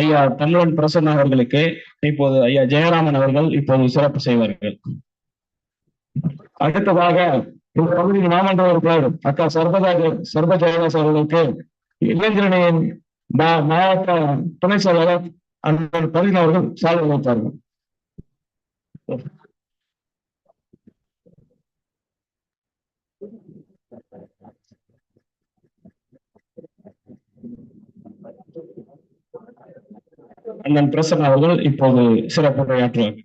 ஐயா தமிழன் பிரசன்ன அவர்களுக்கு இப்போது ஐயா ஜெயராமன் அவர்கள் இப்போது சிறப்பு செய்வார்கள். அடுத்ததாக இப்பகுதியின் மாமன்ற உறுப்பினர் அக்கா சர்வதா சர்வ ஜெயதாஸ் அவர்களுக்கு இளைஞரணியின் மாவட்ட துணை செயலாளர் அண்ணன் பகுதியின் அவர்கள் வைத்தார்கள் அண்ணன் பிரசன் அவர்கள் இப்போது சிறப்பு உரையாற்றுவார்.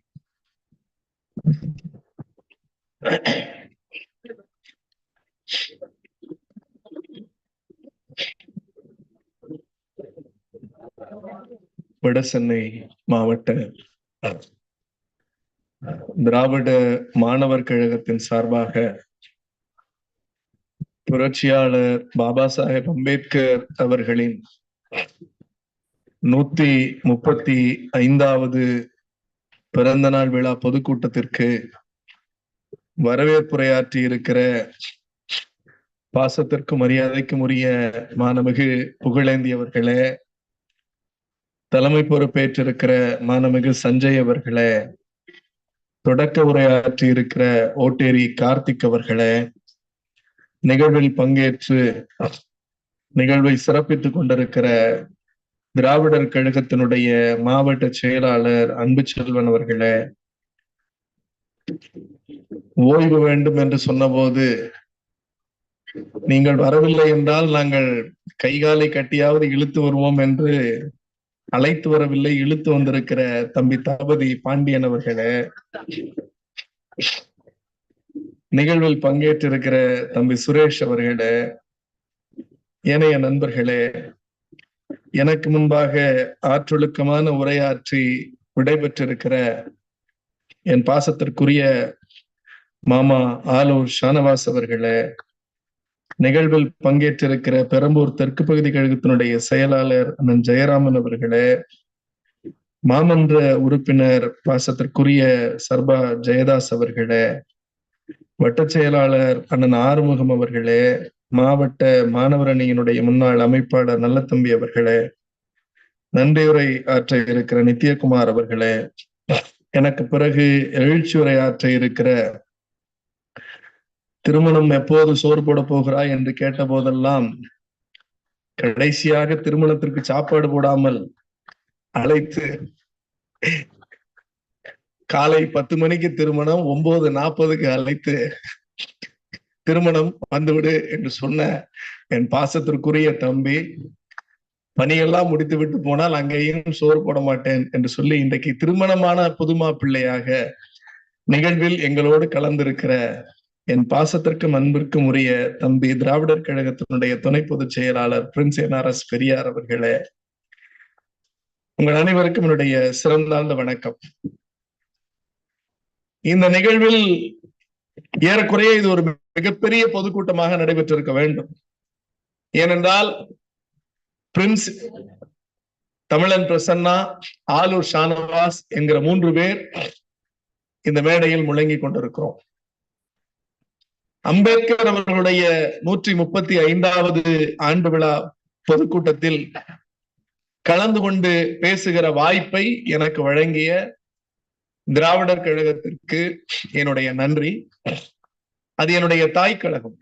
வடசென்னை மாவட்ட திராவிட மாணவர் கழகத்தின் சார்பாக புரட்சியாளர் பாபா சாஹேப் அம்பேத்கர் அவர்களின் நூத்தி முப்பத்தி ஐந்தாவது பிறந்த நாள் விழா பொதுக்கூட்டத்திற்கு வரவேற்புரையாற்றி இருக்கிற பாசத்திற்கும் மரியாதைக்கும் உரிய மாணமிகு புகழேந்தி அவர்களே தலைமை பொறுப்பேற்றிருக்கிற மாணமிகு சஞ்சய் அவர்களே தொடக்க உரையாற்றி இருக்கிற ஓட்டேரி கார்த்திக் அவர்களே நிகழ்வில் பங்கேற்று நிகழ்வை சிறப்பித்துக் கொண்டிருக்கிற திராவிடர் கழகத்தினுடைய மாவட்ட செயலாளர் அன்பு செல்வன் அவர்களே ஓய்வு வேண்டும் என்று சொன்னபோது நீங்கள் வரவில்லை என்றால் நாங்கள் கைகாலை கட்டியாவது இழுத்து வருவோம் என்று அழைத்து வரவில்லை இழுத்து வந்திருக்கிற தம்பி தளபதி பாண்டியன் அவர்களே. நிகழ்வில் பங்கேற்றிருக்கிற தம்பி சுரேஷ் அவர்களே ஏனைய நண்பர்களே எனக்கு முன்பாக ஆற்றொழுக்கமான உரையாற்றி விடைபெற்றிருக்கிற என் பாசத்திற்குரிய மாமா ஆலூர் ஷானவாஸ் அவர்களே நிகழ்வில் பங்கேற்றிருக்கிற பெரம்பூர் தெற்கு பகுதி கழகத்தினுடைய செயலாளர் அண்ணன் ஜெயராமன் அவர்களே மாமன்ற உறுப்பினர் பாசத்திற்குரிய சர்பா ஜெயதாஸ் அவர்களே வட்ட செயலாளர் அண்ணன் ஆறுமுகம் அவர்களே மாவட்ட மாணவர் அணியினுடைய முன்னாள் அமைப்பாளர் நல்லத்தம்பி அவர்களே நன்றியுரை ஆற்ற இருக்கிற நித்யகுமார் அவர்களே எனக்கு பிறகு எழுச்சியுரை ஆற்ற இருக்கிற திருமணம் எப்போது சோறு போட போகிறாய் என்று கேட்ட போதெல்லாம் கடைசியாக திருமணத்திற்கு சாப்பாடு போடாமல் அழைத்து காலை பத்து மணிக்கு திருமணம் ஒன்பது நாற்பதுக்கு அழைத்து திருமணம் வந்துவிடு என்று சொன்ன என் பாசத்திற்குரிய தம்பி பணியெல்லாம் முடித்து விட்டு போனால் அங்கேயும் சோறு போட மாட்டேன் என்று சொல்லி இன்றைக்கு திருமணமான புதுமா பிள்ளையாக நிகழ்வில் எங்களோடு கலந்திருக்கிற என் பாசத்திற்கும் அன்பிற்கும் உரிய தம்பி திராவிடர் கழகத்தினுடைய துணை பொதுச் செயலாளர் பிரின்ஸ் என்ஆர்எஸ் பெரியார் அவர்களே உங்கள் அனைவருக்கும் என்னுடைய சிறந்தாழ்ந்த வணக்கம். இந்த நிகழ்வில் ஏறக்குறைய இது ஒரு மிகப்பெரிய பொதுக்கூட்டமாக நடைபெற்றிருக்க வேண்டும். ஏனென்றால் பிரின்ஸ் தமிழன் பிரசன்னா ஆலூர் ஷானவாஸ் என்கிற மூன்று பேர் இந்த மேடையில் முழங்கி கொண்டிருக்கிறோம். அம்பேத்கர் அவர்களுடைய நூற்றி முப்பத்தி ஐந்தாவது ஆண்டு விழா பொதுக்கூட்டத்தில் கலந்து கொண்டு பேசுகிற வாய்ப்பை எனக்கு வழங்கிய திராவிடர் கழகத்திற்கு என்னுடைய நன்றி. அது என்னுடைய தாய் கழகம்.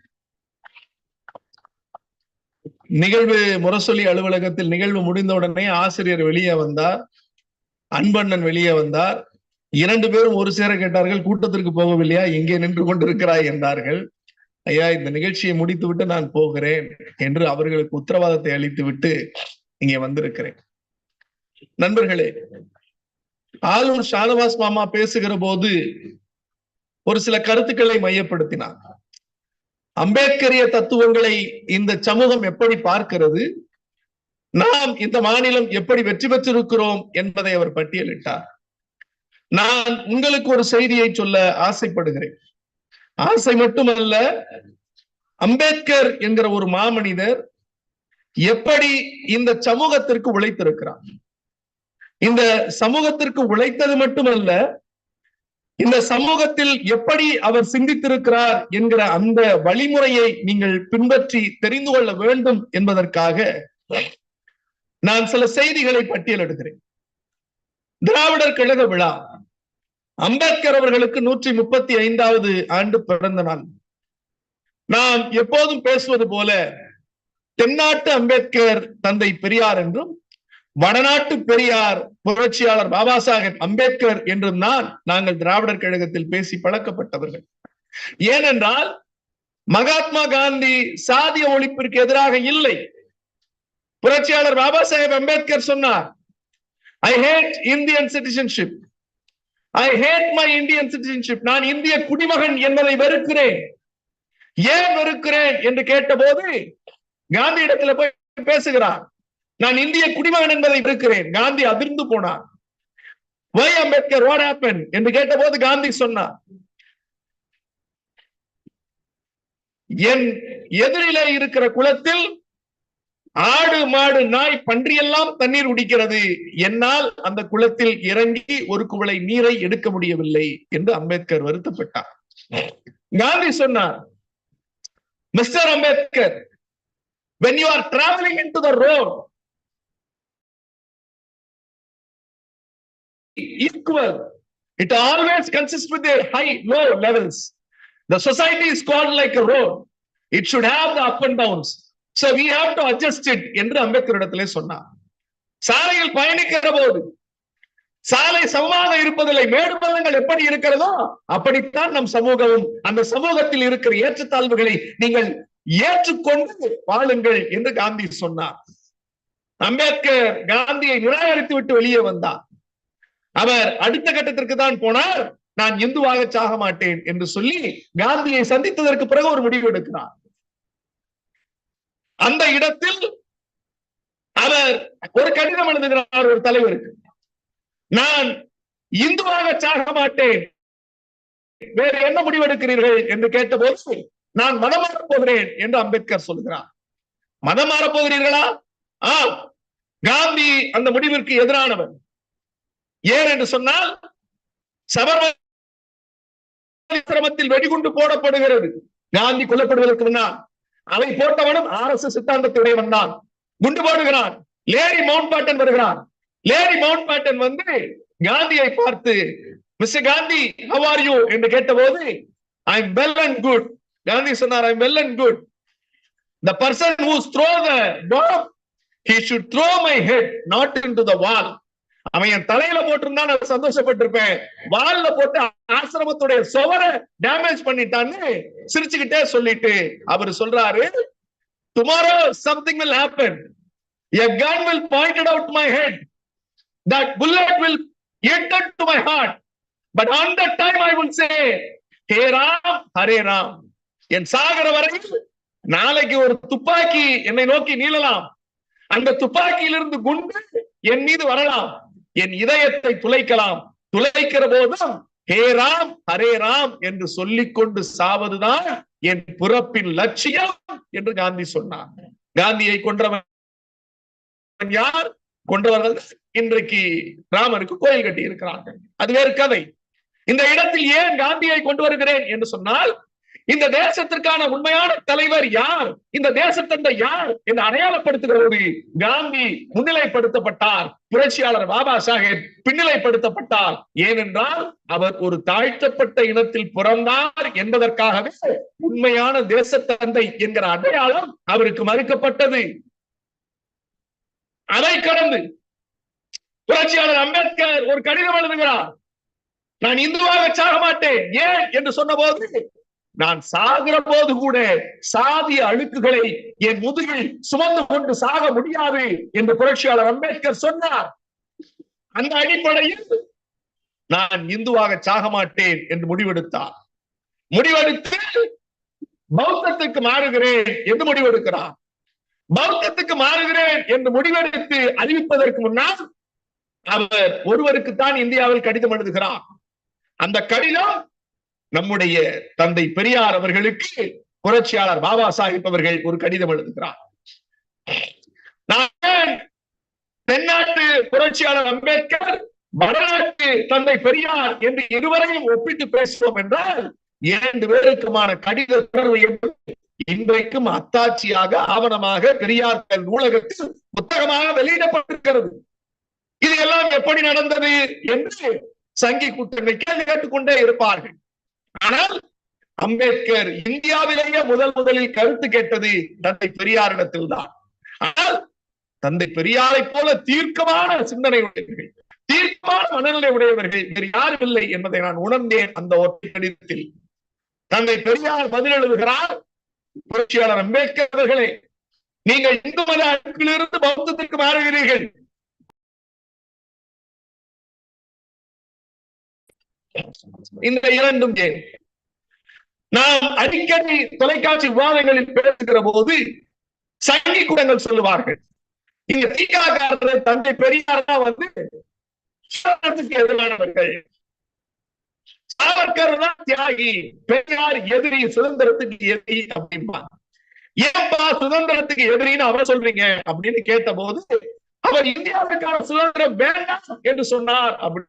நிகழ்வு முரசொலி அலுவலகத்தில் நிகழ்வு முடிந்தவுடனே ஆசிரியர் வெளியே வந்தார் அன்பண்ணன் வெளியே வந்தார். இரண்டு பேரும் ஒரு சேர கேட்டார்கள் கூட்டத்திற்கு போகவில்லையா இங்கே நின்று கொண்டிருக்கிறாய் என்றார்கள். ஐயா இந்த நிகழ்ச்சியை முடித்துவிட்டு நான் போகிறேன் என்று அவர்களுக்கு உத்தரவாதத்தை அளித்து விட்டு இங்கே வந்திருக்கிறேன். நண்பர்களே ஆளுநர் ஷானவாஸ் மாமா பேசுகிற போது ஒரு சில கருத்துக்களை மையப்படுத்தினார். அம்பேத்கரிய தத்துவங்களை இந்த சமூகம் எப்படி பார்க்கிறது? நாம் இந்த மாநிலம் எப்படி வெற்றி பெற்றிருக்கிறோம் என்பதை அவர் பட்டியலிட்டார். நான் உங்களுக்கு ஒரு செய்தியை சொல்ல ஆசைப்படுகிறேன். ஆசை மட்டுமல்ல அம்பேத்கர் என்கிற ஒரு மாமனிதர் எப்படி இந்த சமூகத்திற்கு உழைத்திருக்கிறார்? இந்த சமூகத்திற்கு உழைத்தது மட்டுமல்ல இந்த சமூகத்தில் எப்படி அவர் சிந்தித்திருக்கிறார் என்கிற அந்த வழிமுறையை நீங்கள் பின்பற்றி தெரிந்து கொள்ள வேண்டும் என்பதற்காக நான் சில செய்திகளை பட்டியலிடுகிறேன் திராவிடர் கழக விழா. அம்பேத்கர் அவர்களுக்கு நூற்றி முப்பத்தி ஐந்தாவது ஆண்டு பிறந்த நாள். நாம் எப்போதும் பேசுவது போல தென்னாட்டு அம்பேத்கர் தந்தை பெரியார் என்றும் வடநாட்டு பெரியார் புரட்சியாளர் பாபா சாஹேப் அம்பேத்கர் என்றும் தான் நாங்கள் திராவிடர் கழகத்தில் பேசி பழக்கப்பட்டவர்கள். ஏனென்றால் மகாத்மா காந்தி சாதிய ஒழிப்பிற்கு எதிராக இல்லை. புரட்சியாளர் பாபா சாஹேப் அம்பேத்கர் சொன்னார் I hate Indian citizenship I hate my Indian citizenship நான் இந்திய குடிமகன் என்பதை வெறுக்கிறேன். ஏன் வெறுக்கிறேன்? என்று கேட்டபோது காந்தி இடத்துல போய் பேசுகிறார். நான் இந்திய குடிமகன் என்பதை இருக்கிறேன் காந்தி அதிர்ந்து போனார். வை அம்பேத்கர் வாட் ஹேப்பன் என்று கேட்டபோது காந்தி சொன்னார். என் எதிரிலே இருக்கிற குளத்தில் ஆடு மாடு நாய் பன்றியெல்லாம் தண்ணீர் குடிக்கிறது. என்னால் அந்த குளத்தில் இறங்கி ஒரு குவளை நீரை எடுக்க முடியவில்லை என்று அம்பேத்கர் வருத்தப்பட்டார். காந்தி சொன்னார் mister Ambedkar when you are traveling into the road equal. It always consists with their high low levels. The society is called like a road. It should have the up and downs. So we have to adjust it என்று அம்பேத்கர் இடத்திலே சொன்னார். சாலையில் பயணிக்கிற போது சாலை சமமாக இருப்பதில்லை மேடு பள்ளங்கள் எப்படி இருக்கிறதோ அப்படித்தான் நம் சமூகமும் அந்த சமூகத்தில் இருக்கிற ஏற்றத்தாழ்வுகளை நீங்கள் ஏற்றுக்கொண்டு வாழுங்கள் என்று காந்தி சொன்னார். அம்பேத்கர் காந்தியை நிராகரித்து விட்டு வெளியே வந்தார். அவர் அடுத்த கட்டத்திற்கு தான் போனார். நான் இந்துவாக சாக மாட்டேன் என்று சொல்லி காந்தியை சந்தித்ததற்கு பிறகு ஒரு முடிவு எடுக்கிறார். அந்த இடத்தில் அவர் ஒரு கடிதம் எழுதுகிறார் ஒரு தலைவருக்கு. நான் இந்துவாக சாக மாட்டேன். வேறு என்ன முடிவெடுக்கிறீர்கள் என்று கேட்டபோது நான் மதம் மாறப் போகிறேன் என்று அம்பேத்கர் சொல்கிறார். மதம் மாறப் போகிறீர்களா? ஆம். காந்தி அந்த முடிவிற்கு எதிரானவர். ஏன் என்று சொன்னால் சபர்மத்தில் வெடிகுண்டு போடப்படுகிறது. காந்தி கொல்லப்படுவதற்கு முன்னால். அவை போட்டவனும் ஆர் எஸ் எஸ் சித்தாந்தத்துடையவன் தான் குண்டு போடுகிறான். லேரி மவுண்ட் பேட்டன் வருகிறான். லேரி மவுண்ட் பேட்டன் வந்து காந்தியை பார்த்து mister Gandhi how are you என்று கேட்டபோது I am well and good Gandhi சொன்னார் I am well and good the person whose throw the bomb he should throw my head not in to the wall அவன் என் தலையில போட்டிருந்தா நான் சந்தோஷப்பட்டிருப்பேன். வால்ல போட்டு ஆசிரமத்துடைய சுவரை டேமேஜ் பண்ணிட்டான்னு சிரிச்சுக்கிட்டே சொல்லிட்டு அவர் சொல்றாரு tomorrow something will happen a gun will pointed out my head that bullet will enter to my heart but on that time I will say ஹே ராம் ஹரே ராம் என் சாகர வரையில் நாளைக்கு ஒரு துப்பாக்கி என்னை நோக்கி நீளலாம். அந்த துப்பாக்கியிலிருந்து குண்டு என் மீது வரலாம். என் இதயத்தை துளைக்கலாம். துளைக்கிற போதும் ஹே ராம் ஹரே ராம் என்று சொல்லிக்கொண்டு சாவதுதான் என் பிறப்பின் லட்சியம் என்று காந்தி சொன்னார். காந்தியை கொன்றவன் யார்? கொன்றவர்கள் இன்றைக்கு ராமருக்கு கோயில் கட்டி இருக்கிறார்கள் அது வேறு கதை. இந்த இடத்தில் ஏன் காந்தியை கொண்டு வருகிறேன் என்று சொன்னால் இந்த தேசத்திற்கான உண்மையான தலைவர் யார்? இந்த தேசத்தந்தை யார்? என்று அடையாளப்படுத்துகிறது காந்தி முன்னிலைப்படுத்தப்பட்டார். புரட்சியாளர் பாபா சாஹேப் பின்னிலைப்படுத்தப்பட்டார். ஏனென்றால் அவர் ஒரு தாழ்த்தப்பட்ட இனத்தில் பிறந்தார் என்பதற்காகவே உண்மையான தேசத்தந்தை என்கிற அடையாளம் அவருக்கு மறுக்கப்பட்டது. அதை கடந்து புரட்சியாளர் அம்பேத்கர் ஒரு கடிதம் எழுதுகிறார். நான் இந்துவாக சாக மாட்டேன். ஏன்? என்று சொன்ன போது நான் சாகிற போது கூட சாதிய அழுக்குகளை என் முதுகில் சுமந்து கொண்டு சாக முடியாது என்று புரட்சியாளர் அம்பேத்கர் சொன்னார். அந்த அடிப்படையில் நான் இந்துவாக சாக மாட்டேன் என்று முடிவெடுத்தார். முடிவெடுத்து பௌத்தத்துக்கு மாறுகிறேன் என்று முடிவெடுக்கிறார். பௌத்தத்துக்கு மாறுகிறேன் என்று முடிவெடுத்து அறிவிப்பதற்கு முன்னால் அவர் ஒருவருக்குத்தான் இந்தியாவில் கடிதம் எழுதுகிறார். அந்த கடிதம் நம்முடைய தந்தை பெரியார் அவர்களுக்கு புரட்சியாளர் பாபா சாஹிப் அவர்கள் ஒரு கடிதம் எழுதுகிறார். நான் தென்னாட்டு புரட்சியாளர் அம்பேத்கர் வடநாட்டு தந்தை பெரியார் என்று இருவரையும் ஒப்பிட்டு பேசுவோம் என்றால் இரண்டு பேருக்குமான கடித தொடர்பு என்பது இன்றைக்கும் அத்தாட்சியாக ஆவணமாக பெரியார் நூலகத்தில் புத்தகமாக வெளியிடப்பட்டிருக்கிறது. இது எல்லாம் எப்படி நடந்தது என்று சங்கி கூட்டங்கள் கேள்வி கேட்டுக்கொண்டே இருப்பார்கள். ஆனால் அம்பேத்கர் இந்தியாவிலேயே முதல் முதலில் கருத்து கேட்டது தந்தை பெரியாரிடத்தில் தான். ஆனால் தந்தை பெரியாரை போல தீர்க்கமான சிந்தனை உடையவர்கள் தீர்க்கமான மனநிலை உடையவர்கள் வேறு யாரும் இல்லை என்பதை நான் உணர்ந்தேன் அந்த ஒற்றை கடிதத்தில். தந்தை பெரியார் பதில் எழுதுகிறார் புரட்சியாளர் அம்பேத்கர் அவர்களே நீங்கள் இந்து மத அடுப்பிலிருந்து பௌத்தத்திற்கு மாறுகிறீர்கள். இந்த இரண்டும் ஏன்? நாம் அடிக்கடி தொலைக்காட்சி விவாதங்களில் பேசுகிற போது சங்கி கூடங்கள் சொல்லுவார்கள். இங்க தீகாக்காரர் தந்தை பெரியார் தான் வந்து எதிரானவர்கள். சாவர்கர் தான் தியாகி பெரியார் எதிரி சுதந்திரத்துக்கு எதிரி அப்படின்பா ஏன்பா சுதந்திரத்துக்கு எதிரின்னு அவர் சொல்றீங்க அப்படின்னு கேட்ட போது அவர் இந்தியாவுக்கான சுதந்திரம் வேண்டாம் என்று சொன்னார் அப்படி